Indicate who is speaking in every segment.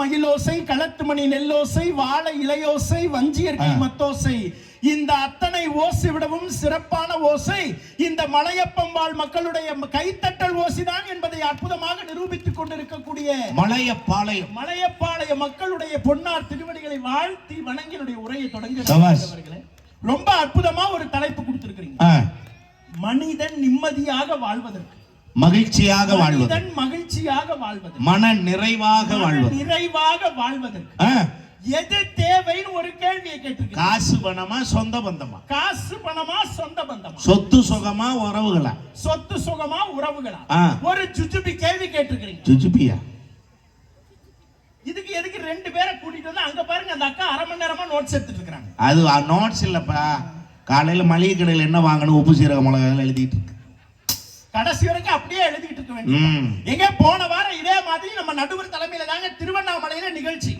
Speaker 1: மகிழோசை களத்து மணி நெல்லோசை வாழை இலையோசை வஞ்சியர்கை. மத்தோசை இந்த அத்தனை ஓசை விடவும் சிறப்பான ஓசை. இந்த மலையப்பம்பாள் மக்களுடைய கைத்தட்டல் ஓசைதான் என்பதை அற்புதமாக நிரூபித்துக் கொண்டிருக்கக்கூடிய
Speaker 2: மலையப்பாளையம்.
Speaker 1: மலையப்பாளைய மக்களுடைய பொன்னார் திருவடிகளை வாழ்த்தி வணங்கினுடைய உரையை. தொடங்குகிறேன் ரொம்ப அற்புதமா ஒரு தலைப்பு கொடுத்திருக்கிறீங்க. மனிதன் நிம்மதியாக வாழ்வதற்கு.
Speaker 2: மகிழ்ச்சியாக வாழ்வது.
Speaker 1: மகிழ்ச்சியாக வாழ்வதற்கு
Speaker 2: மன நிறைவாக வாழ்வது.
Speaker 1: நிறைவாக வாழ்வதற்கு. எது தேவைன்னு ஒரு கேள்வியை கேட்டிருக்கேன்
Speaker 2: காசு பணமா சொந்த பந்தமா?
Speaker 1: காசு பணமா சொந்த பந்தமா?
Speaker 2: சொத்து சுகமா உறவுகளா?
Speaker 1: சொத்து சுகமா உறவுகளா. ஒரு ஜுஜுபி கேள்வி கேட்டிருக்கிறீங்க.
Speaker 2: சுஜுபியா
Speaker 1: இதுக்கு எதுக்கு ரெண்டு பேரை கூட்டிட்டு வந்து அங்க பாருங்க அந்த அக்கா அரை மணி நேரமா நோட்ஸ் எடுத்துட்டு இருக்காங்க
Speaker 2: அது நோட்ஸ் இல்லப்பா. காலையில மளிகை கடையில் என்ன வாங்கணும்? உப்பு சீரக மிளகாய் எழுதிட்டு இருக்கு.
Speaker 1: கடைசி வரைக்கும் அப்படியே எழுதிட்டு இருக்க வேண்டும்
Speaker 2: ம்.
Speaker 1: எங்க போன வாரம் இதே மாதிரி நம்ம நடுவர் தலைமையில தாங்க திருவண்ணாமலையில நிகழ்ச்சி.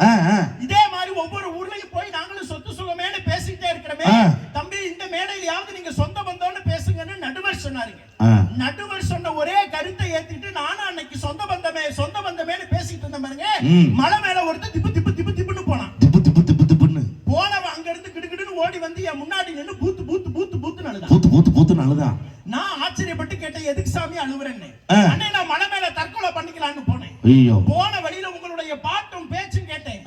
Speaker 1: இதே மாதிரி ஒவ்வொரு ஊர்லயும் போய் நாங்களும் சொத்து சுகமேனு பேசிக்கிட்டே இருக்கிறோமே. தம்பி இந்த மேடையிலாவது நீங்க சொந்த பந்தம்னு பேசுங்கன்னு நடுவர் சொன்னாருங்க. நடுவர் சொன்ன ஒரே கருத்தை ஏத்திட்டு நானும் அன்னைக்கு சொந்த பந்தமே சொந்த பந்தமேனு பேசிட்டு இருந்தேன் பாருங்க. மலை மேல ஒருத்தர் திப்பு திப்பு திப்பு திப்புன்னு போனான்
Speaker 2: திப்பு திப்பு திப்பு திப்புன்னு
Speaker 1: போனவன் அங்க இருந்து கிடுகிடுன்னு ஓடி வந்து என் முன்னாடி நின்னு பூத்து பூத்து பூத்து பூத்து அழுதான்
Speaker 2: பூத்து பூத்து பூத்து நல்லதான்
Speaker 1: நான் ஆச்சரியப்பட்டு கேட்டேன் எதுக்கு சாமி அழுவுறேன்னு. அண்ணே நான் மலை மேல தற்கொலை பண்ணிக்கலாம்னு போனேன்.
Speaker 2: ஐயோ.
Speaker 1: போன வழியில உங்களுடைய பாட்டும் பேச்சும் கேட்டேன்.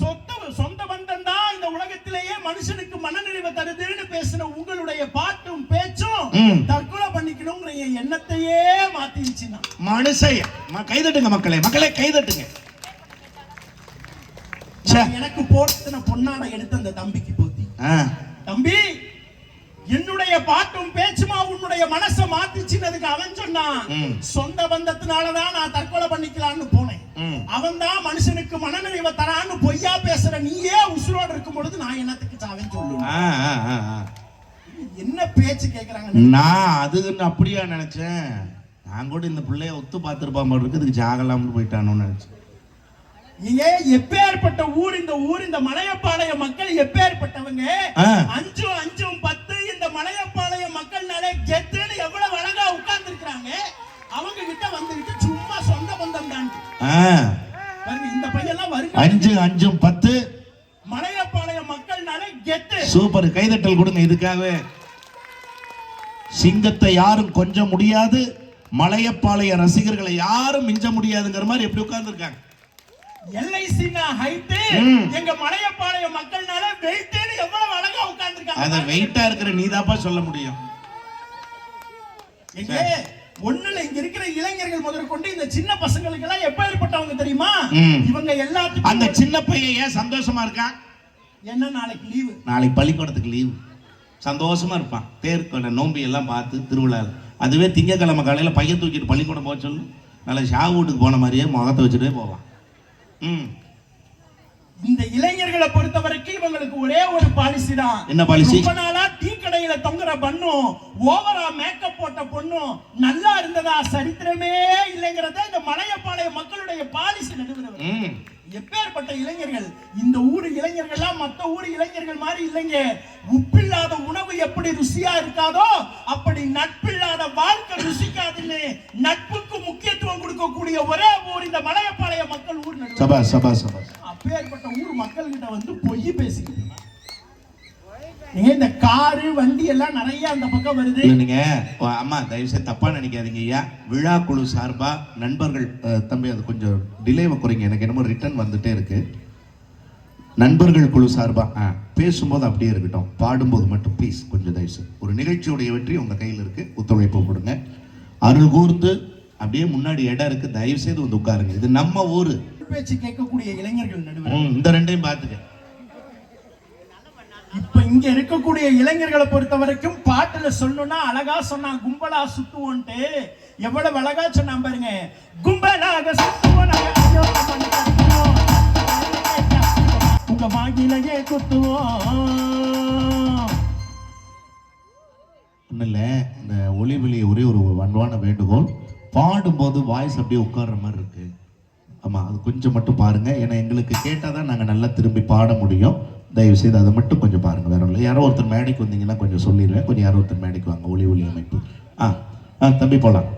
Speaker 1: சொத்த சொந்த பந்தம் தான் இந்த உலகத்திலேயே மனுஷனுக்கு மனநிறைவை தருதுன்னு பேசின உங்களுடைய பாட்டும் பேச்சும். தற்கொலை பண்ணிக்கணுங்கிற எண்ணத்தையே மாத்திருச்சுன்னா
Speaker 2: மனுஷைய கைதட்டுங்க மக்களே. மக்களே கைதட்டுங்க.
Speaker 1: எனக்கு போட்டுன பொன்னாடை எடுத்து அந்த தம்பிக்கு போத்தி. தம்பி என்னுடைய பாட்டும் பேச்சுமா உன்னுடைய மனசை மாத்திச்சுன்னதுக்கு அவன் சொன்னான். சொந்த பந்தத்தினாலதான் நான் தற்கொலை பண்ணிக்கலாம்னு போனேன். அவன் தான் மனுஷனுக்கு மனநிறைவை தரான்னு பொய்யா பேசுற நீயே உசுரோடு இருக்கும் பொழுது நான் என்னத்துக்கு சாவேன் சொல்லுவேன். என்ன பேச்சு கேக்குறாங்க
Speaker 2: நான் அதுன்னு அப்படியா நினைச்சேன் நான் கூட இந்த பிள்ளைய ஒத்து பார்த்துருப்பான் போல இருக்கு இதுக்கு ஜாகலாம்னு போயிட்டானோன்னு நினைச்சேன்
Speaker 1: நீங்க எப்பேற்பட்ட ஊர் இந்த ஊர் இந்த மலையப்பாளைய மக்கள் எப்பேற்பட்டவங்க. அஞ்சும் அஞ்சும் பத்து இந்த மலையப்பாளைய மக்கள்னாலே கெத்துன்னு எவ்வளவு அழகா உட்கார்ந்து இருக்காங்க அவங்க கிட்ட வந்துகிட்டு சும்மா சொந்த பந்தம் தான். இந்த பையன்லாம் வருங்க
Speaker 2: அஞ்சு அஞ்சும் பத்து.
Speaker 1: மலையப்பாளைய மக்கள்னாலே கெத்து
Speaker 2: சூப்பர் கைதட்டல் கொடுங்க இதுக்காகவே சிங்கத்தை யாரும் கொஞ்ச முடியாது மலையப்பாளைய ரசிகர்களை யாரும் மிஞ்ச முடியாதுங்கிற மாதிரி எப்படி உட்கார்ந்துருக்காங்க.
Speaker 1: எல்ஐசினா ஹைட்டு
Speaker 2: ம்.
Speaker 1: எங்க மலையப்பாளைய மக்கள்னால அழகா
Speaker 2: அத வெயிட்டா இருக்கிற நீதாப்பா சொல்ல முடியும்.
Speaker 1: ஒண்ணுல இங்க இருக்கிற இளைஞர்கள் முதற்கொண்டு இந்த சின்ன பசங்களுக்கு எல்லாம் எப்ப ஏற்பட்டவங்க தெரியுமா. இவங்க எல்லாத்துக்கும்
Speaker 2: அந்த சின்ன பையன் ஏன் சந்தோஷமா இருக்கான்?
Speaker 1: என்ன நாளைக்கு லீவு?
Speaker 2: நாளைக்கு பள்ளிக்கூடத்துக்கு லீவு. சந்தோஷமா இருப்பான். தேர்க்கொண்ட நோம்பி எல்லாம் பார்த்து திருவிழாவில் அதுவே திங்கக்கிழமை காலையில பையன் தூக்கிட்டு பள்ளிக்கூடம் போக சொல்லு. நல்லா ஷா வீட்டுக்கு போன மாதிரியே முகத்தை வச்சுட்டே போவான். ம்.
Speaker 1: இந்த இளைஞர்களை பொறுத்த வரைக்கும் இவங்களுக்கு ஒரே ஒரு பாலிசி தான்.
Speaker 2: என்ன policy?
Speaker 1: ரொம்ப நாளா டீ கடையில தொங்குற பண்ணும் ஓவரா மேக்கப் போட்ட பொண்ணும் நல்லா இருந்ததா சரித்திரமே இல்லைங்கிறத இந்த மலையப்பாளைய மக்களுடைய பாலிசி நடுவர்
Speaker 2: ம்.
Speaker 1: எப்பேற்பட்ட இளைஞர்கள்? இந்த ஊர் இளைஞர்கள்லாம் மத்த ஊர் இளைஞர்கள் மாதிரி இல்லைங்க. உப்பில்லாத உணவு எப்படி ருசியா இருக்காதோ அப்படி நட்பில்லாத வாழ்க்கை ருசிக்காதுன்னு நட்புக்கு முக்கியத்துவம் கொடுக்கக்கூடிய ஒரே ஊர் இந்த மலையப்பாளைய மக்கள் ஊர்
Speaker 2: சபா சபா சபா
Speaker 1: அப்பேற்பட்ட ஊர் மக்கள் கிட்ட வந்து பொய் பேசிக்கிட்டு நீங்க இந்த காரு வண்டி எல்லாம் நிறைய அந்த பக்கம் வருது.
Speaker 2: நீங்க அம்மா தயவு செய்து தப்பா நினைக்காதீங்க ஐயா. விழா குழு சார்பா நண்பர்கள் தம்பி அது கொஞ்சம் டிலேவை குறைங்க. எனக்கு என்னமோ ரிட்டர்ன் வந்துட்டே இருக்கு. நண்பர்கள் குழு சார்பா ஆ, பேசும்போது அப்படியே இருக்கட்டும். பாடும்போது மட்டும் ப்ளீஸ் கொஞ்சம் தயவு செய்து. ஒரு நிகழ்ச்சியுடைய வெற்றி உங்க கையில் இருக்கு. ஒத்துழைப்பு கொடுங்க. அருள் கூர்ந்து அப்படியே முன்னாடி இடம் இருக்கு. தயவு செய்து வந்து உட்காருங்க. இது நம்ம ஊர்.
Speaker 1: பேச்சு கேட்கக்கூடிய இளைஞர்கள் நடுவர்.
Speaker 2: இந்த ரெண்டையும் பார்த்துக்க.
Speaker 1: இப்ப இங்க இருக்கக்கூடிய இளைஞர்களை பொறுத்த வரைக்கும் பாட்டுல சொல்லணும்னா அழகா சொன்னா கும்பலா சுத்துவோன்ட்டு எவ்வளவு அழகா சொன்னான் பாருங்க. கும்பலாக சுத்துவோம். உங்க வாங்கிலேயே குத்துவோம்.
Speaker 2: ஒன்றும் இல்லை இந்த ஒளி வெளி ஒரே ஒரு அன்பான வேண்டுகோள். பாடும்போது வாய்ஸ் அப்படியே உட்கார்ற மாதிரி இருக்கு. ஆமாம் அது கொஞ்சம் மட்டும் பாருங்கள் ஏன்னா எங்களுக்கு கேட்டால் தான் நாங்கள் நல்லா திரும்பி பாட முடியும். தயவு செய்து அதை மட்டும் கொஞ்சம் பாருங்கள் வேற இல்லை. யாரோ ஒருத்தர் மேடைக்கு வந்தீங்கன்னா கொஞ்சம் சொல்லிடுவேன். கொஞ்சம் யாரோ ஒருத்தர் மேடைக்கு வாங்க. ஒளி ஒளி அமைப்பு. ஆ ஆ தம்பி போகலாம்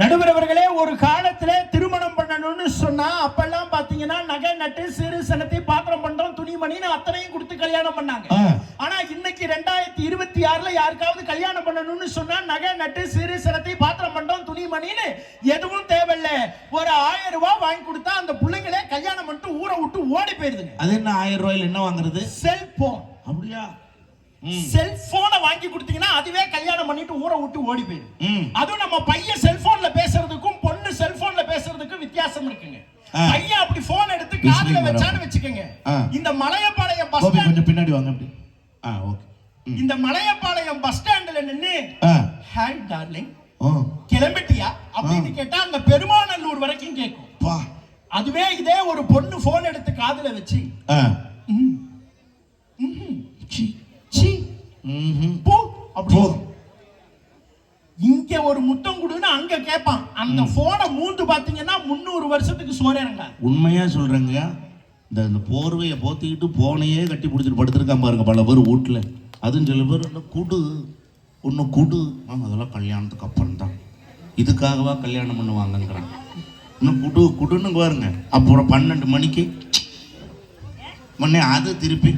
Speaker 1: நடுவர் அவர்களே ஒரு காலத்துல திருமணம் பண்ணணும்னு சொன்னா அப்பெல்லாம் பாத்தீங்கன்னா நகை நட்டு சிறு சனத்தை பாத்திரம் பண்றோம் துணிமணின்னு அத்தனையும் கொடுத்து கல்யாணம் பண்ணாங்க. ஆனா இன்னைக்கு ரெண்டாயிரத்தி இருபத்தி ஆறுல யாருக்காவது கல்யாணம் பண்ணணும்னு சொன்னா நகை நட்டு சிறு சனத்தை பாத்திரம் பண்றோம் துணிமணின்னு எதுவும் தேவையில்ல. ஒரு ஆயிரம் ரூபாய் வாங்கி கொடுத்தா அந்த பிள்ளைங்களே கல்யாணம் பண்ணிட்டு ஊரை விட்டு ஓடி போயிருதுங்க.
Speaker 2: அது என்ன ஆயிரம் ரூபாயில என்ன வாங்குறது?
Speaker 1: செல்போன்
Speaker 2: அப்படியா?
Speaker 1: செல்போனை வாங்கி கொடுத்தீங்கன்னா அதுவே கல்யாணம் பண்ணிட்டு ஊரை விட்டு ஓடி போயிடும். அதுவும் நம்ம பையன் செல்போன்ல பேசுறதுக்கும் பொண்ணு செல்போன்ல பேசுறதுக்கும் வித்தியாசம் இருக்குங்க. பையன் அப்படி போன் எடுத்து காதுல. வச்சான்னு வச்சுக்கோங்க. இந்த மலையப்பாளையம் பஸ்
Speaker 2: கொஞ்சம் பின்னாடி வாங்க அப்படி. ஆ ஓகே.
Speaker 1: இந்த மலையப்பாளையம் பஸ் ஸ்டாண்ட்ல நின்னு ஹாய் டார்லிங் கிளம்பிட்டியா? அப்படின்னு கேட்டா அங்க பெருமாநல்லூர் வரைக்கும் கேட்கும். அதுவே இதே ஒரு பொண்ணு போன் எடுத்து காதுல வச்சு
Speaker 2: சி.
Speaker 1: போ. அப்படி.
Speaker 2: போ.
Speaker 1: இங்க ஒரு முத்தம் கொடுன்னு அங்க கேட்பான் அந்த போனை மூந்து பாத்தீங்கன்னா முந்நூறு வருஷத்துக்கு சோறு இறங்காது
Speaker 2: உண்மையா சொல்றேங்க. இந்த இந்த போர்வையை போத்திக்கிட்டு போனையே கட்டி பிடிச்சிட்டு படுத்திருக்கான் பாருங்க பல பேர் வீட்டில் அதுவும் சில பேர் இந்த குடு ஒன்று குடு. ஆமாம் அதெல்லாம் கல்யாணத்துக்கு அப்புறம் தான் இதுக்காகவா கல்யாணம் பண்ணுவாங்கங்கிறான். இன்னும் குடு குடுன்னு பாருங்க. அப்புறம் பன்னெண்டு மணிக்கு முன்னே அது திருப்பி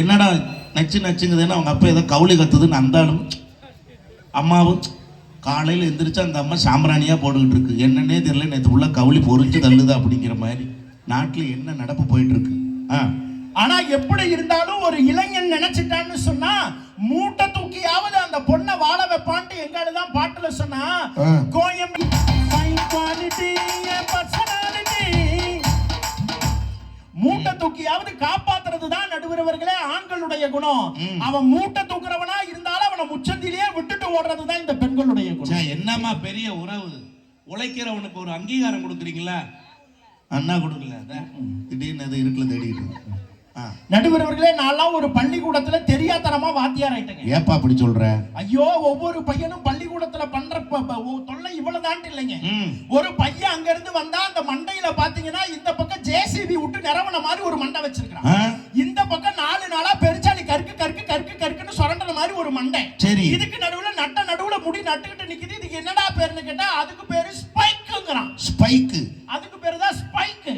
Speaker 2: என்னடா நச்சு நச்சுங்குதுன்னு அவங்க அப்பா ஏதோ கவுளி கத்துதுன்னு அந்த ஆளும் அம்மாவும் காலையில் எந்திரிச்சு அந்த அம்மா சாம்பிராணியாக போட்டுக்கிட்டு இருக்கு. என்னன்னே தெரியல நேற்று உள்ள கவுளி பொறிச்சு தள்ளுது அப்படிங்கிற மாதிரி. நாட்டில் என்ன நடப்பு போயிட்டு இருக்கு? ஆ.
Speaker 1: ஆனா எப்படி இருந்தாலும் ஒரு இளைஞன் நினைச்சிட்டான்னு சொன்னா மூட்டை தூக்கியாவது அந்த பொண்ணை வாழ வைப்பான்ட்டு எங்கால தான் பாட்டுல சொன்னா. கோயம் மூட்டை தூக்கியாவது காப்பாத்துறது தான் நடுவரவர்களே ஆண்களுடைய குணம். அவன் மூட்டை தூக்குறவனா இருந்தாலும் அவனை முச்சந்திலேயே விட்டுட்டு ஓடுறது தான் இந்த பெண்களுடைய குணம்.
Speaker 2: ச்சே, என்னம்மா பெரிய உறவு? உழைக்கிறவனுக்கு ஒரு அங்கீகாரம் கொடுக்குறீங்களா? அண்ணா கொடுக்கல திடீர்னு அது இருக்குல்ல தேடிட்டு இருக்கு. ஆ.
Speaker 1: நடுவரவர்களே நான்லாம் ஒரு பள்ளிக்கூடத்துல தெரியாதனமா வாத்தியார் ஆயிட்டேங்க.
Speaker 2: ஏப்பா அப்படி சொல்ற?
Speaker 1: ஐயோ ஒவ்வொரு பையனும் பள்ளிக்கூடத்துல பண்ற தொல்லை இவ்வளவுதான் இல்லைங்க.
Speaker 2: ம்.
Speaker 1: ஒரு பையன் அங்க இருந்து வந்தா அந்த மண்டையில பாத்தீங்கன்னா இந்த பக்கம் ஜேசிபி விட்டு நிறவன மாதிரி ஒரு மண்டை வச்சிருக்கான் இந்த பக்கம் நாலு நாளா பெருச்சாளி கருக்கு கருக்கு கருக்கு கருக்குன்னு சுரண்டன மாதிரி ஒரு மண்டை.
Speaker 2: சரி.
Speaker 1: இதுக்கு நடுவுல நட்ட நடுவுல முடி நட்டுக்கிட்டு நிக்குது. இதுக்கு என்னடா பேருன்னு கேட்டா அதுக்கு பேரு ஸ்பைக்குங்கிறான்.
Speaker 2: ஸ்பைக்கு.
Speaker 1: அதுக்கு பேரு தான் ஸ்பைக்கு.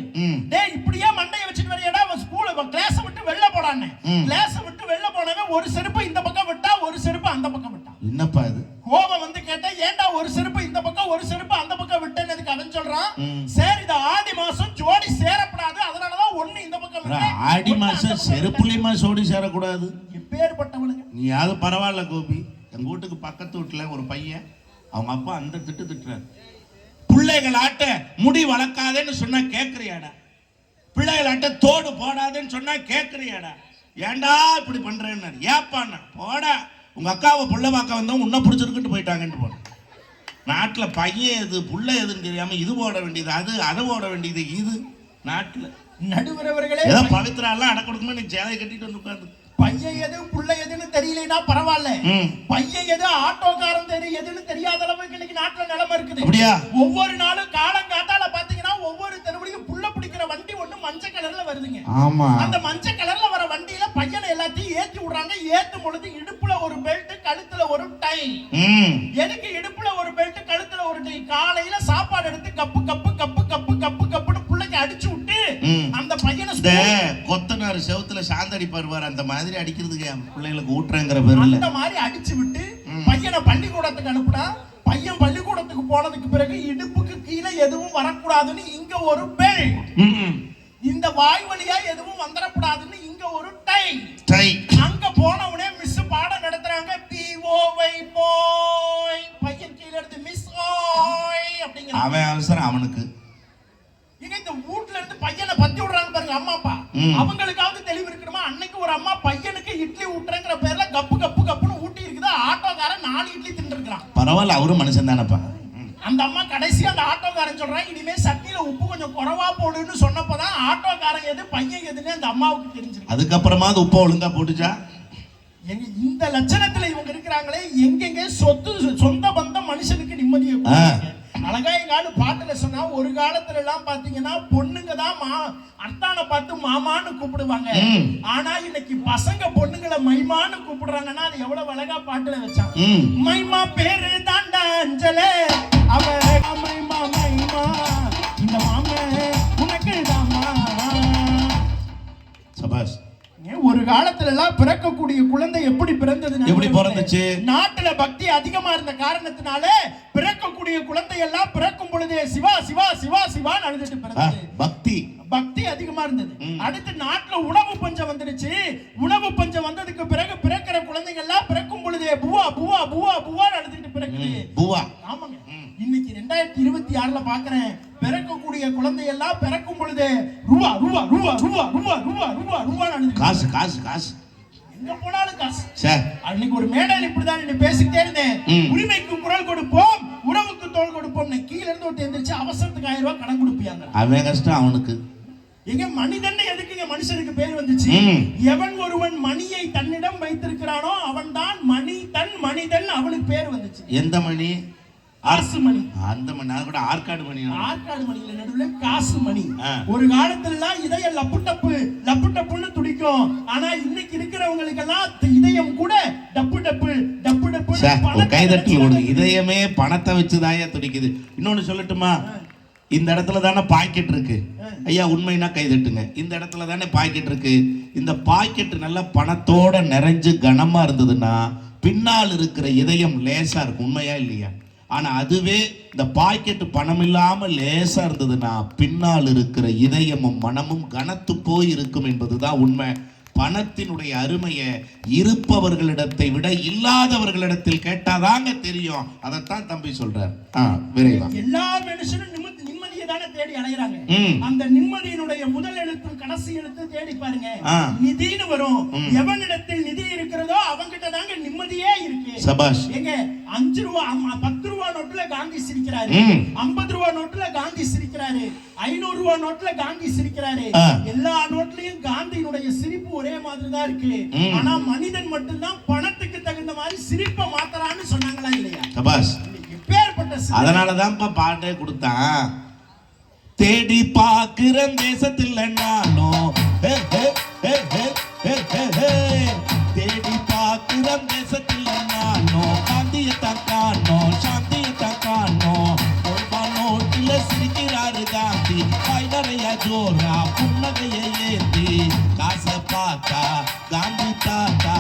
Speaker 1: டேய் இப்படியே மண்டையை வச்சுட்டு வரையடா ஸ்கூல கிளாஸ் விட்டு வெளில போடான்னு. கிளாஸ் விட்டு வெளில போனவன் ஒரு செருப்பு இந்த பக்கம் விட்டா ஒரு செருப்பு அந்த பக்கம் விட்டான்
Speaker 2: என்னப்பா இது?
Speaker 1: கோபம் வந்து கேட்டா ஏன்டா ஒரு செருப்பு இந்த பக்கம் ஒரு செருப்பு அந்த பக்கம் விட்டேன்னு அதுக்கு அவன் சொல்றான். சரி இது ஆடி மாசம் ஜோடி சேரப்படாது. அதனாலதான் ஒண்ணு இந்த பக்கம்
Speaker 2: ஆடி மாசம் செருப்புலையுமா சோடி சேரக்கூடாது.
Speaker 1: எப்பேற்பட்டவனுங்க
Speaker 2: நீ யாவது பரவாயில்ல கோபி. எங்க வீட்டுக்கு பக்கத்து வீட்டுல ஒரு பையன் அவங்க அப்பா அந்த திட்டு திட்டுறாரு. பிள்ளைகள் ஆட்ட முடி வளர்க்காதேன்னு சொன்னா கேக்குறியாடா? பிள்ளைகள் ஆட்ட தோடு போடாதேன்னு சொன்னா கேக்குறியாடா? ஏன்டா இப்படி பண்றேன்னு? ஏப்பாண்ணா? போடா. உங்க அக்காவை புள்ள பார்க்க வந்தவங்க உன்ன பிடிச்சிருக்குன்னு போயிட்டாங்கன்னு போன நாட்டுல பையன் எது புள்ள எதுன்னு தெரியாம இது போட வேண்டியது அது அதை போட வேண்டியது இது நாட்டுல.
Speaker 1: நடுவரவர்களே
Speaker 2: ஏதோ பவித்ரா எல்லாம் அடை கொடுக்குமா? நீ சேலை கட்டிட்டு வந்து உட்காந்து
Speaker 1: பையன் எது புள்ள எதுன்னு தெரியலைன்னா பரவாயில்ல. பையன் எது ஆட்டோக்காரன் தெரி எதுன்னு தெரியாத அளவுக்கு இன்னைக்கு நாட்டுல நிலைமை இருக்குது.
Speaker 2: அப்படியா?
Speaker 1: ஒவ்வொரு நாளும் கலர்ல வருதுங்க.
Speaker 2: ஆமா.
Speaker 1: அந்த மஞ்சள் கலர்ல வர வண்டியில பையனை எல்லாத்தையும் ஏத்தி விடுறாங்க. ஏத்தும் பொழுது இடுப்புல ஒரு பெல்ட் கழுத்துல ஒரு டை
Speaker 2: ம்.
Speaker 1: எதுக்கு இடுப்புல ஒரு பெல்ட் கழுத்துல ஒரு டை காலையில சாப்பாடு எடுத்து கப்பு கப்பு கப்பு கப்பு கப்பு கப்புன்னு புள்ளைக்கு அடிச்சு விட்டு. அந்த பையனை
Speaker 2: இந்த கொத்தனார் செவுத்துல சாந்தடி பருவார் அந்த மாதிரி அடிக்கிறதுக்கு என் பிள்ளைகளுக்கு ஊட்டுறேங்கிற பேர்ல.
Speaker 1: அந்த மாதிரி அடிச்சு விட்டு பையனை பள்ளிக்கூடத்துக்கு அனுப்புனா பையன் பள்ளிக்கூடத்துக்கு போனதுக்கு பிறகு இடுப்புக்கு கீழே எதுவும் வரக்கூடாதுன்னு இங்க ஒரு
Speaker 2: ம்.
Speaker 1: இந்த வாய் வழியா எதுவும் வந்துடக்கூடாதுன்னு இங்க ஒரு டை
Speaker 2: டை
Speaker 1: அங்க போனவுடனே மிஸ் பாடம் நடத்துறாங்க. பி ஓ வை போய் பையன் கீழ எடுத்து மிஸ் ஓய் அப்படிங்கிற
Speaker 2: அவன் அவசரம் அவனுக்கு.
Speaker 1: இங்க இந்த வீட்ல இருந்து பையனை பத்தி விடுறாங்க பாருங்க அம்மா அப்பா. அவங்களுக்காவது தெளிவு இருக்கணுமா? அன்னைக்கு ஒரு அம்மா பையனுக்கு இட்லி ஊட்டுறேங்கிற பேர்ல கப்பு கப்பு கப்புன்னு ஊட்டி இருக்குது. ஆட்டோக்காரன் நாலு இட்லி தின்றுருக்கான்
Speaker 2: பரவாயில்ல அவரும் மனுஷன் தானப்பா
Speaker 1: அந்த அம்மா கடைசி அந்த ஆட்டோக்காரன் சொல்றான் இனிமே சட்னியில உப்பு கொஞ்சம் குறைவா போடுன்னு சொன்னப்பதான் ஆட்டோக்காரன் எது பையன் எதுன்னு அந்த அம்மாவுக்கு தெரிஞ்சிருக்கு.
Speaker 2: அதுக்கப்புறமா அது உப்ப ஒழுங்கா போட்டுச்சா?
Speaker 1: எங்க இந்த லட்சணத்துல இவங்க இருக்கிறாங்களே எங்கெங்க சொத்து சொந்த பந்தம் மனுஷனுக்கு நிம்மதியை. அழகா எங்க ஆளு பாட்டுல சொன்னா ஒரு காலத்துல எல்லாம் பாத்தீங்கன்னா பொண்ணுங்க தான் மா அத்தானை பார்த்து மாமான்னு கூப்பிடுவாங்க. ஆனா இன்னைக்கு பசங்க பொண்ணுங்களை மைமான்னு கூப்பிடுறாங்கன்னா அது எவ்வளவு அழகா பாட்டுல வச்சான் மைமா பேரு தாண்டா அஞ்சல. அவ மைமா மைமா.
Speaker 2: சபாஷ்.
Speaker 1: ஒரு காலத்துல எல்லாம் பிறக்கக்கூடிய குழந்தை எப்படி பிறந்தது
Speaker 2: எப்படி பிறந்துச்சு?
Speaker 1: நாட்டுல பக்தி அதிகமா இருந்த காரணத்தினால பிறக்கக்கூடிய குழந்தை எல்லாம் பிறக்கும் பொழுதே சிவா சிவா சிவா சிவான்னு அழுதுட்டு பிறந்தது.
Speaker 2: பக்தி.
Speaker 1: பக்தி அதிகமா இருந்தது. அடுத்து நாட்டுல உணவு பஞ்சம் வந்துடுச்சு உணவு பஞ்சம் வந்ததுக்கு பிறகு பிறக்கிற குழந்தைங்க எல்லாம் பிறக்கும் பொழுதே புவா புவா புவா புவான்னு அழுதுட்டு பிறக்குது.
Speaker 2: பூவா.
Speaker 1: ஆமாங்க. இன்னைக்கு ரெண்டாயிரத்தி இருபத்தி ஆறுல பாக்குறேன் பிறக்கக்கூடிய குழந்தை எல்லாம் பிறக்கும் பொழுது ரூபா ரூபா ரூபா ரூபா ரூபா ரூபா ரூபா ரூபா
Speaker 2: காசு காசு காசு.
Speaker 1: எங்க போனாலும் காசு. அன்னைக்கு ஒரு மேடையில் இப்படிதான் நீ பேசிக்கிட்டே இருந்தேன். உரிமைக்கு குரல் கொடுப்போம் உணவுக்கு தோல் கொடுப்போம் கீழ இருந்து ஒருத்தர் எந்திரிச்சு அவசரத்துக்கு ஆயிரம் ரூபாய் கடன் கொடுப்பியாங்க.
Speaker 2: அவன் கஷ்டம் அவனுக்கு.
Speaker 1: எங்க மனிதன் எதுக்குங்க மனுஷனுக்கு பேர் வந்துச்சு. எவன் ஒருவன் மணியை தன்னிடம் வைத்திருக்கிறானோ அவன் தான் மணி தன் மனிதன் அவனுக்கு பேர் வந்துச்சு.
Speaker 2: எந்த மணி?
Speaker 1: அரசு மணி.
Speaker 2: அந்த மணி நான் கூட ஆற்காடு மணி.
Speaker 1: ஆற்காடு மணியில நடுவுல காசு மணி. ஒரு காலத்துல எல்லாம் இதயம் லப்பு டப்பு லப்பு டப்புன்னு துடிக்கும். ஆனா இன்னைக்கு இருக்கிறவங்களுக்கு எல்லாம் இதயம் கூட டப்பு டப்பு டப்பு டப்பு
Speaker 2: கைதட்டல் ஒண்ணு இதயமே பணத்தை வச்சுதாயா துடிக்குது. இன்னொன்னு சொல்லட்டுமா? இந்த இடத்துல தானே பாக்கெட் இருக்கு. ஐயா உண்மைனா கைதட்டுங்க. இந்த இடத்துல தானே பாக்கெட் இருக்கு. இந்த பாக்கெட் நல்ல பணத்தோட நிறைஞ்சு கனமா இருந்ததுன்னா பின்னால் இருக்கிற இதயம் லேசா இருக்கும். உண்மையா இல்லையா? ஆனால் அதுவே இந்த பாக்கெட்டு பணம் இல்லாமல் லேசாக இருந்ததுன்னா பின்னால் இருக்கிற இதயமும் மனமும் கனத்து போய் இருக்கும் என்பது தான் உண்மை. பணத்தினுடைய அருமையை இருப்பவர்களிடத்தை விட இல்லாதவர்களிடத்தில் கேட்டாதாங்க தெரியும். அதைத்தான் தம்பி சொல்றார். ஆ விரைவா.
Speaker 1: எல்லா மனுஷனும் நிம்மதியை தானே தேடி அலைகிறாங்க
Speaker 2: ம்.
Speaker 1: அந்த நிம்மதியினுடைய முதல் எழுத்தும் கடைசி எழுத்து தேடி பாருங்க.
Speaker 2: ஆ.
Speaker 1: நிதின்னு வரும்.
Speaker 2: ம்.
Speaker 1: எவனிடத்தில் நிதி இருக்கிறதோ அவங்கிட்ட தாங்க நிம்மதியே இருக்கு.
Speaker 2: சபாஷ்.
Speaker 1: ஏங்க அஞ்சு ரூபா அம்- பத்து ரூபா நோட்டுல காந்தி சிரிக்கிறாரு. ஐம்பது ரூபா நோட்டுல காந்தி சிரிக்கிறாரு. ஐநூறு ரூபா நோட்டுல காந்தி சிரிக்கிறாரு.
Speaker 2: ஆ.
Speaker 1: எல்லா நோட்லயும் காந்தியினுடைய சிரிப்பு ஒரே மாதிரி தான் இருக்கு. ஆனா மனிதன் மட்டும்தான் பணத்துக்கு தகுந்த மாதிரி சிரிப்பை மாத்தறான்னு சொன்னாங்களா இல்லையா?
Speaker 2: சபாஷ். அதனாலதான்ப்பா பாட்டே கொடுத்தான். தேடி பார்க்கிற தேசத்தில் நானும். தேடி பார்க்கிற தேசத்தில் நானும். காந்தியத்தான் காணோம் சாந்தியத்தான் காணோம். நோட்டில் சிரிக்கிறாரு காந்தி. வாய் நிறைய ஜோரா புன்னகையை ஏத்தி காசை பார்த்தா காந்தி தாத்தா.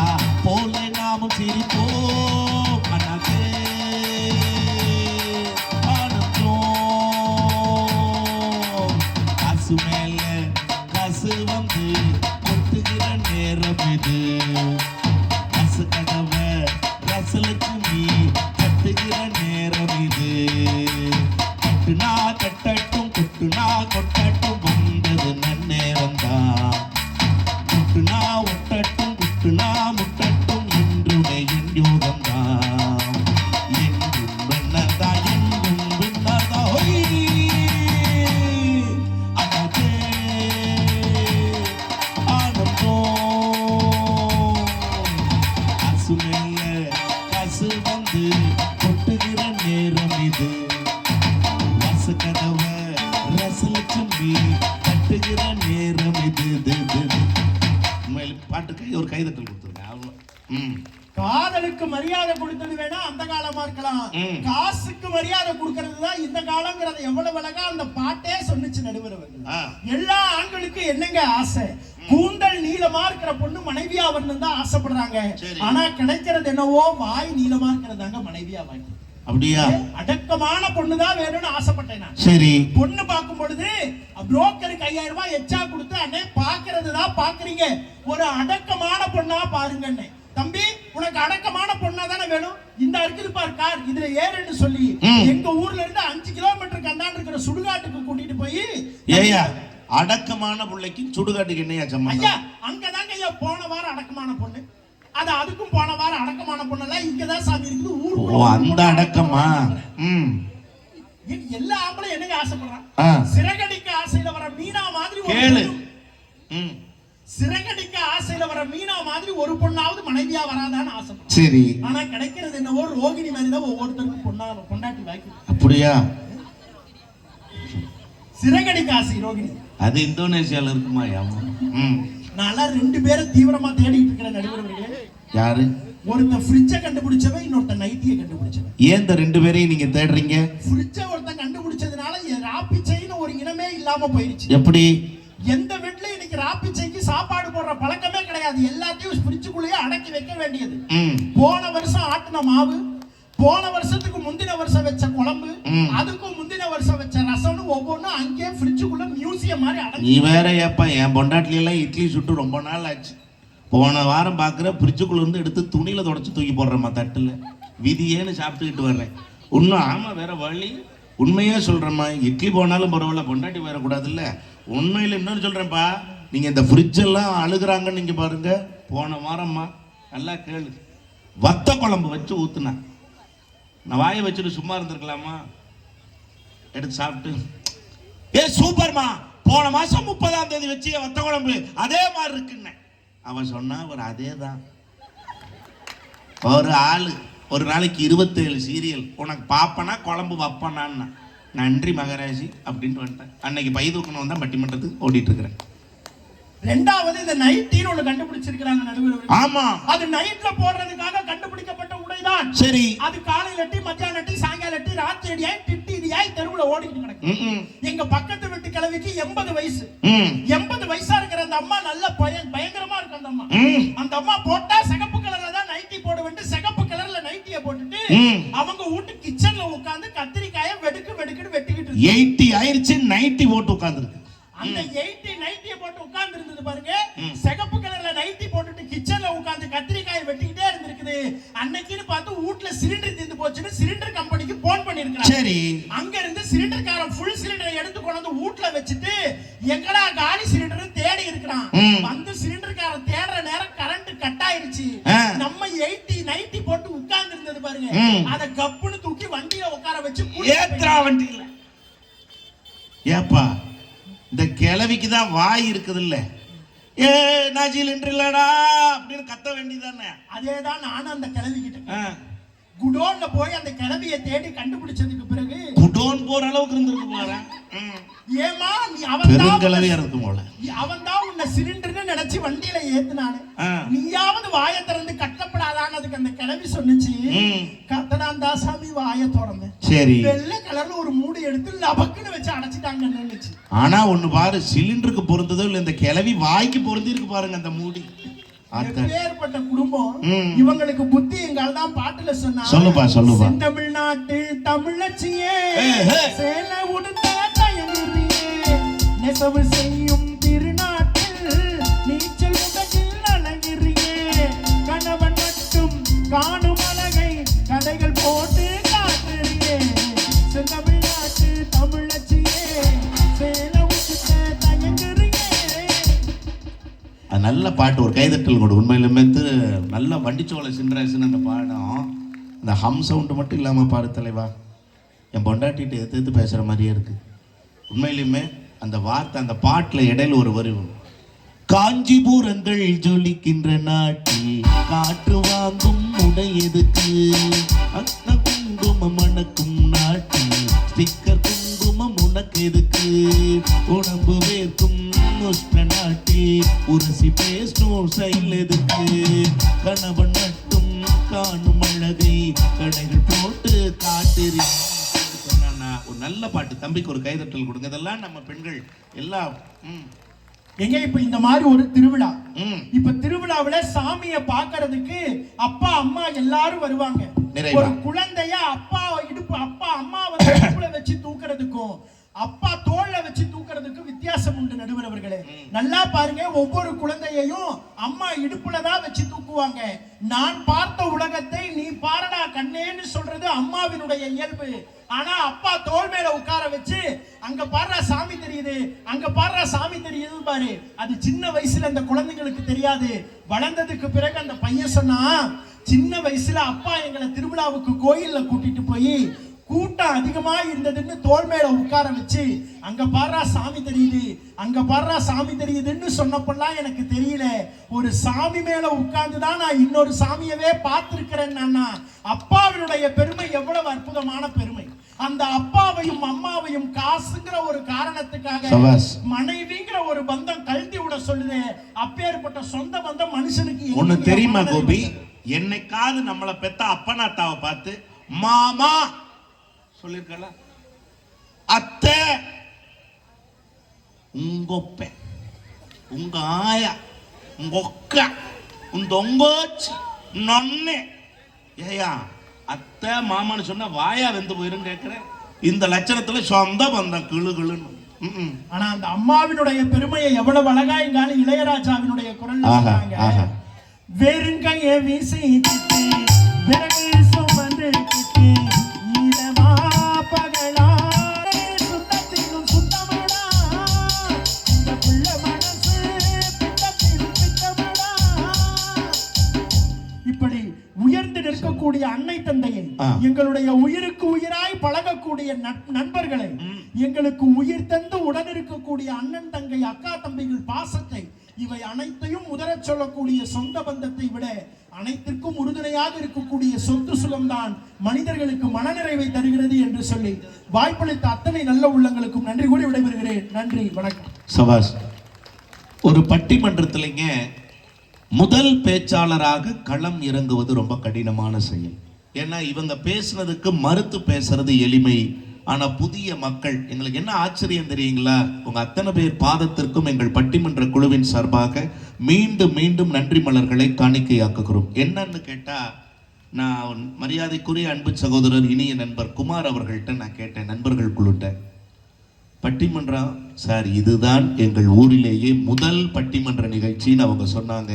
Speaker 1: இருக்கலாம். காசுக்கு மரியாதை கொடுக்கிறது தான் இந்த காலங்கிறத எவ்வளவு அழகா அந்த பாட்டே சொன்னுச்சு நடுவர் எல்லா ஆண்களுக்கும் என்னங்க ஆசை? கூந்தல் நீளமா இருக்கிற பொண்ணு மனைவியா வரணும் தான் ஆசைப்படுறாங்க. ஆனா கிடைக்கிறது என்னவோ வாய் நீளமா இருக்கிறதாங்க மனைவியா வாங்கி
Speaker 2: அப்படியா?
Speaker 1: அடக்கமான பொண்ணு தான் வேணும்னு ஆசைப்பட்டேன்
Speaker 2: சரி.
Speaker 1: பொண்ணு பார்க்கும் பொழுது புரோக்கருக்கு ஐயாயிரம் ரூபாய் எச்சா கொடுத்து அண்ணே பாக்குறது தான் பாக்குறீங்க. ஒரு அடக்கமான பொண்ணா பாருங்க அண்ணே தம்பி உனக்கு அடக்கமான பொண்ணா தானே வேணும்? இந்த இருக்குது பார் கார். இதுல ஏறுன்னு சொல்லி. எங்க ஊர்ல இருந்து அஞ்சு கிலோமீட்டர் கண்டாண்டு இருக்கிற சுடுகாட்டுக்கு கூட்டிட்டு போய்
Speaker 2: ஏயா அடக்கமான பிள்ளைக்கு சுடுகாட்டுக்கு என்னையா
Speaker 1: ஐயா
Speaker 2: சம்பந்தம்
Speaker 1: அங்கதாங்க ஐயா போன வாரம் அடக்கமான பொண்ணு. அது அதுக்கும் போன வாரம் அடக்கமான பொண்ணெல்லாம் இங்கதான் சாமி இருக்குது ஊருக்குள்ள
Speaker 2: அந்த அடக்கமா? ம்.
Speaker 1: எ- எல்லா ஆம்பளையும் என்னங்க ஆசைப்படுறான்? சிறகடிக்க ஆசையில வர மீனா மாதிரி
Speaker 2: கேளு. ம்.
Speaker 1: சிறகடிக்க ஆசையில வர மீனா மாதிரி ஒரு பொண்ணாவது மனைவியா வராதான்னு ஆசைப்படுறான்.
Speaker 2: சரி.
Speaker 1: ஆனா கிடைக்கிறது என்னவோ ரோகிணி மாதிரி தான் ஒவ்வொருத்தருக்கும் பொண்ணா பொண்டாட்டி வாக்கி
Speaker 2: அப்படியா?
Speaker 1: சிறகடிக்க ஆசை ரோகிணி.
Speaker 2: அது இந்தோனேசியால இருக்குமா ம்.
Speaker 1: நான் ரெண்டு பேரும் தீவிரமா தேடிட்டு இருக்கிற நடுவர்களே.
Speaker 2: யாரு?
Speaker 1: ஒருத்தன் ஃப்ரிட்ஜை கண்டுபிடிச்சவன் இன்னொருத்தன் நைட்டியை கண்டுபிடிச்சவன்.
Speaker 2: ஏன் இந்த ரெண்டு பேரையும் நீங்க தேடுறீங்க?
Speaker 1: ஃப்ரிட்ஜை ஒருத்தன் கண்டுபிடிச்சதுனால ராப்பிச்சைன்னு ஒரு இனமே இல்லாம போயிடுச்சு.
Speaker 2: எப்படி?
Speaker 1: எந்த வீட்ல இன்னைக்கு ராப்பிச்சைக்கு சாப்பாடு போடுற பழக்கமே கிடையாது. எல்லாத்தையும் ஃப்ரிட்ஜுக்குள்ளேயே அடக்கி வைக்க வேண்டியது. போன வருஷம் ஆட்டின மாவு போன வருஷத்துக்கு முந்தின வருஷம் வச்ச குழம்பு. அதுக்கும் முந்தின வருஷம் வச்ச ரசம்னு ஒவ்வொன்றும் அங்கேயே ஃப்ரிட்ஜுக்குள்ள மியூசியம் மாதிரி
Speaker 2: நீ வேற ஏப்பா என் பொண்டாட்டில எல்லாம் இட்லி சுட்டு ரொம்ப நாள் ஆச்சு. போன வாரம் பார்க்குற ஃப்ரிட்ஜுக்குள்ள இருந்து எடுத்து துணியில தொடச்சி தூக்கி போடுறேம்மா தட்டுல. விதியேன்னு சாப்பிட்டுக்கிட்டு வர்றேன். இன்னும் ஆமா வேற வழி. உண்மையே சொல்றேம்மா இட்லி போனாலும் பரவாயில்ல பொண்டாட்டி வரக்கூடாதுல்ல உண்மையில இன்னொன்னு சொல்றேன்ப்பா நீங்க இந்த ஃப்ரிட்ஜ் எல்லாம் அழுகுறாங்கன்னு நீங்க பாருங்க. போன வாரம்மா நல்லா கேளு. வத்த குழம்பு வச்சு ஊத்துனேன். நான் வாயை வச்சுட்டு சும்மா இருந்திருக்கலாமா? எடுத்து சாப்பிட்டு. ஏ சூப்பர்மா. போன மாசம் முப்பதாம் தேதி வச்சு வத்த குழம்பு. அதே மாதிரி இருக்குன்னு. அவன் சொன்னா ஒரு அதே தான் ஒரு ஆளு ஒரு நாளைக்கு இருபத்தேழு சீரியல். உனக்கு பாப்பனா குழம்பு வப்பனான்னா. நன்றி மகராஜி அப்படின்ட்டு வந்துட்டேன். அன்னைக்கு பை தூக்கணும் தான் பட்டிமன்றத்துக்கு ஓடிட்டு இருக்கிறேன்.
Speaker 1: ரெண்டாவது இந்த நைட்டின்னு ஒண்ணு கண்டுபிடிச்சிருக்கிறாங்க நடுவர்.
Speaker 2: ஆமா.
Speaker 1: அது நைட்ல போடுறதுக்காக கண்டுபிடிக்கப்பட்ட உடைதான்.
Speaker 2: சரி.
Speaker 1: அது காலையில டீ மத்தியான டீ சாயங்கால டீ ராத்திரி அடியாய் திட்டி இடியாய் தெருவுல ஓடிக்கிட்டு கிடக்கு. எங்க பக்கத்து வீட்டு கிழவிக்கு எண்பது வயசு. எண்பது வயசா இருக்கிற அந்த அம்மா நல்ல பய- பயங்கரமா இருக்கு அந்த அம்மா. அந்த அம்மா போட்டா சிகப்பு கலர்ல தான் நைட்டி போட வேண்டிய சிகப்பு கலர்ல நைட்டிய போட்டுட்டு. அவங்க வீட்டு கிச்சன்ல உட்கார்ந்து கத்திரிக்காய வெடுக்கு வெடுக்குன்னு வெட்டிக்கிட்டு.
Speaker 2: எயிட்டி ஆயிருச்சு நைட்டி போட்டு உட்காந்துருக்கு
Speaker 1: அந்த எயிட்டி வீட்ல சிலிண்டர் தீர்ந்து போச்சுன்னு சிலிண்டர் கம்பெனிக்கு போன் பண்ணிருக்காங்க
Speaker 2: சரி.
Speaker 1: அங்க இருந்து சிலிண்டர்காரன் ஃபுல் சிலிண்டரை எடுத்து கொண்டு வந்து வீட்ல வச்சுட்டு எங்கடா காலி சிலிண்டர் தேடி இருக்கிறான். வந்து சிலிண்டர்காரன் தேடுற நேரம் கரண்ட் கட் ஆயிருச்சு. நம்ம 80 நைட்டி போட்டு உட்கார்ந்து இருந்தது பாருங்க. அத கப்புன்னு தூக்கி வண்டியில உட்கார வச்சு
Speaker 2: ஏத்ரா வண்டியில. ஏப்பா இந்த கிழவிக்கு தான் வாய் இருக்குதுல்ல. ஏ நான் சிலிண்டர் இல்லடா அப்படின்னு கத்த வேண்டியதானே
Speaker 1: அதேதான் நானும் அந்த கிளவி கிட்ட
Speaker 2: ஆ,
Speaker 1: குடோன்ல போய் அந்த கிளவிய தேடி கண்டுபிடிச்சதுக்கு பிறகு
Speaker 2: குடோன் போற அளவுக்கு இருந்திருக்கு போல.
Speaker 1: ஏமா நீ அவன்
Speaker 2: பெருங்கிழவியா இருக்கு போல
Speaker 1: அவன் தான் உன்னை சிலிண்டர்னு நினைச்சு வண்டியில ஏத்துனானு. நீயாவது வாயை திறந்து கட்டப்படாதான்னு அதுக்கு அந்த கிளவி சொன்னுச்சு. கத்தனான் தாசாமி வாயை திறந்தேன்
Speaker 2: சரி
Speaker 1: வெள்ளை கலர்ல ஒரு மூடி எடுத்து லபக்குன்னு வச்சு அடைச்சிட்டாங்க நின்னுச்சு
Speaker 2: ஆனா ஒண்ணு பாரு சிலிண்டருக்கு பொருந்ததோ இல்ல இந்த கிழவி வாய்க்கு பொருந்தி இருக்கு பாருங்க அந்த மூடி.
Speaker 1: எப்பேற்பட்ட குடும்பம். இவங்களுக்கு புத்தி எங்கால தான் பாட்டுல சொன்னா
Speaker 2: சொல்லுப்பா, சொல்லுப்பா.
Speaker 1: தமிழ்நாட்டு தமிழச்சியே. சேலை உடுத்த நெசவு செய்யும் திருநாட்டில் நீச்சல் உலகில் அழகிறியே. கணவன் மட்டும் காணும் அழகை கடைகள் போட்டு காட்டுறியே. தமிழ்நாட்டு தமிழச்சியே
Speaker 2: அது நல்ல பாட்டு ஒரு கைதட்டல் கொடு. உண்மையிலுமே திரு நல்ல வண்டிச்சோலை சின்ராசன் அந்த பாடம். அந்த ஹம் சவுண்டு மட்டும் இல்லாமல் பாடு தலைவா. என் பொண்டாட்டிகிட்ட எடுத்து எடுத்து பேசுகிற மாதிரியே இருக்கு. உண்மையிலுமே அந்த வார்த்தை அந்த பாட்டில் இடையில ஒரு வரும். காஞ்சிபுரங்கள் ஜொலிக்கின்ற நாட்டில் காற்று வாங்கும் உடை எதுக்கு? அன்ன குங்குமம் மணக்கும் நாட்டில் ஸ்டிக்கர் குங்குமம் உனக்கு எதுக்கு? உடம்பு வேர்க்கும் உஷ்ண நாட்டில் உரசி பேசும் செயல் எதுக்கு? கணவன் மட்டும் காணும் அழகை கடைகள் போட்டு காட்டுறீ நல்ல பாட்டு தம்பிக்கு ஒரு கைதட்டல் கொடுங்க இதெல்லாம் நம்ம பெண்கள் எல்லாம்
Speaker 1: எங்க இப்ப இந்த மாதிரி ஒரு திருவிழா. இப்ப திருவிழாவுல சாமிய பாக்குறதுக்கு அப்பா அம்மா எல்லாரும் வருவாங்க. ஒரு குழந்தைய அப்பா இடுப்பு அப்பா அம்மா வந்து வச்சு தூக்குறதுக்கும் அப்பா தோல்ல வச்சு தூக்குறதுக்கு வித்தியாசம் உண்டு நடுவர் அவர்களே நல்லா பாருங்க ஒவ்வொரு குழந்தையையும் அம்மா இடுப்புல தான் வச்சு தூக்குவாங்க. நான் பார்த்த உலகத்தை நீ பாரடா கண்ணேன்னு சொல்றது அம்மாவினுடைய இயல்பு. ஆனா அப்பா தோள் மேல உட்கார வச்சு அங்க பாடுற சாமி தெரியுது அங்க பாடுற சாமி தெரியுது பாரு. அது சின்ன வயசுல அந்த குழந்தைங்களுக்கு தெரியாது. வளர்ந்ததுக்கு பிறகு அந்த பையன் சொன்னா சின்ன வயசுல அப்பா எங்களை திருவிழாவுக்கு கோயில்ல கூட்டிட்டு போய் கூட்டம் அதிகமா இருந்ததுன்னு தோள் மேல உட்கார வச்சு அங்க பாடுறா சாமி தெரியுது அங்க பாடுறா சாமி தெரியுதுன்னு சொன்னப்பெல்லாம் எனக்கு தெரியல. ஒரு சாமி மேல உட்கார்ந்து தான் நான் இன்னொரு சாமியவே பார்த்திருக்கிறேன் அப்பாவினுடைய பெருமை எவ்வளவு அற்புதமான பெருமை. அந்த அப்பாவையும் அம்மாவையும் காசுங்கிற ஒரு காரணத்துக்காக. மனைவிங்கிற ஒரு பந்தம் கழட்டி விட சொல்லுது. அப்பேற்பட்ட சொந்த பந்தம் மனுஷனுக்கு
Speaker 2: ஒண்ணு தெரியுமா கோபி. என்னைக்காவது நம்மளை பெத்த அப்பனாத்தாவை பார்த்து மாமா சொல்லிருக்கல அத்தை உங்கொப்ப உங்க ஆயா உங்க ஒக்க உங்க ஒங்கோச்சி நொன்னே ஏயா அத்தை மாமான்னு சொன்னா வாயா வெந்து போயிரும் கேட்கிறேன். இந்த லட்சணத்துல சொந்த பந்தம் கிளு கிளுன்னு.
Speaker 1: ஆனா அந்த அம்மாவினுடைய பெருமையை எவ்வளவு அழகா எங்கால இளையராஜாவினுடைய குரல்ல
Speaker 2: ஆஹா,
Speaker 1: சொன்னாங்க
Speaker 2: ஆஹா.
Speaker 1: எங்களுடைய உயிருக்கு உயிராய் பழகக்கூடிய நண்பர்களை எங்களுக்கு உயிர் தந்து உடன் இருக்கக்கூடிய அண்ணன் தங்கை அக்கா தம்பிகள் பாசத்தை இவை அனைத்தையும் உதரச் சொல்லக்கூடிய சொந்த பந்தத்தை விட அனைத்திற்கும் உறுதுணையாக இருக்கக்கூடிய சொத்து சுகம்தான் மனிதர்களுக்கு மனநிறைவை தருகிறது என்று சொல்லி வாய்ப்பளித்த அத்தனை நல்ல உள்ளங்களுக்கும் நன்றி கூறி விடைபெறுகிறேன். நன்றி வணக்கம்.
Speaker 2: சபாஷ் ஒரு பட்டிமன்றத்திலைங்க முதல் பேச்சாளராக களம் இறங்குவது ரொம்ப கடினமான செயல். ஏன்னா இவங்க பேசுனதுக்கு மறுத்து பேசுறது எளிமை. ஆனால் புதிய மக்கள் எங்களுக்கு என்ன ஆச்சரியம் தெரியுங்களா? உங்கள் அத்தனை பேர் பாதத்திற்கும் எங்கள் பட்டிமன்ற குழுவின் சார்பாக மீண்டும் மீண்டும் நன்றி மலர்களை காணிக்கையாக்குகிறோம். என்னன்னு கேட்டால் நான் மரியாதைக்குரிய அன்பு சகோதரர் இனிய நண்பர் குமார் அவர்கள்ட்ட நான் கேட்டேன் நண்பர்கள் குழுட்ட. பட்டிமன்றம் சார் இதுதான் எங்கள் ஊரிலேயே முதல் பட்டிமன்ற நிகழ்ச்சின்னு அவங்க சொன்னாங்க.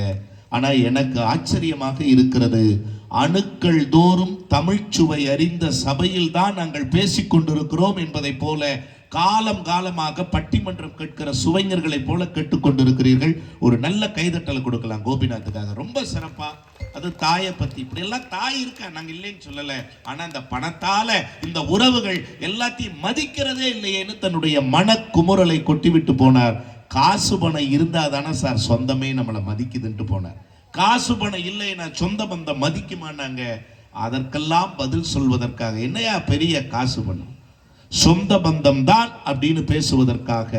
Speaker 2: ஆனால் எனக்கு ஆச்சரியமாக இருக்கிறது. அணுக்கள் தோறும் தமிழ்ச்சுவை அறிந்த சபையில் தான் நாங்கள் பேசிக்கொண்டிருக்கிறோம் என்பதை போல காலம் காலமாக பட்டிமன்றம் கேட்கிற சுவைஞர்களைப் போல கேட்டுக்கொண்டிருக்கிறீர்கள் ஒரு நல்ல கைதட்டலை கொடுக்கலாம் கோபிநாத்துக்காக. ரொம்ப சிறப்பா. அது தாயை பத்தி. இப்படி எல்லாம் தாய் இருக்கா? நாங்க இல்லைன்னு சொல்லல. ஆனா அந்த பணத்தால இந்த உறவுகள் எல்லாத்தையும் மதிக்கிறதே இல்லையேன்னு தன்னுடைய மனக்குமுறலை கொட்டிவிட்டு போனார். காசு பணம் இருந்தா தானே சார் சொந்தமே நம்மளை மதிக்குதுன்ட்டு போனார். காசு பணம் இல்லைன்னா சொந்த பந்தம் மதிக்குமானாங்க அதற்கெல்லாம் பதில் சொல்வதற்காக. என்னையா பெரிய காசு பணம் சொந்த பந்தம் தான் அப்படின்னு பேசுவதற்காக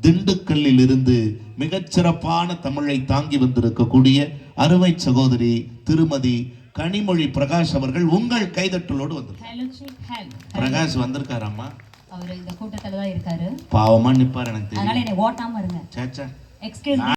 Speaker 2: திண்டுக்கல்லில் இருந்து மிகச்சிறப்பான தமிழை தாங்கி வந்திருக்கக்கூடிய அருமை சகோதரி திருமதி கனிமொழி பிரகாஷ் அவர்கள் உங்கள் கைதட்டலோடு வந்திருக்கார் பிரகாஷ் வந்திருக்காராம்மா?
Speaker 3: அவர் இந்த கூட்டத்துல தான் இருக்காரு.
Speaker 2: பாவமா நிப்பார் எனக்கு
Speaker 3: அதனால என்னை ஓட்டாம இருங்க.
Speaker 2: சேச்சா
Speaker 3: எக்ஸ்கியூஸ்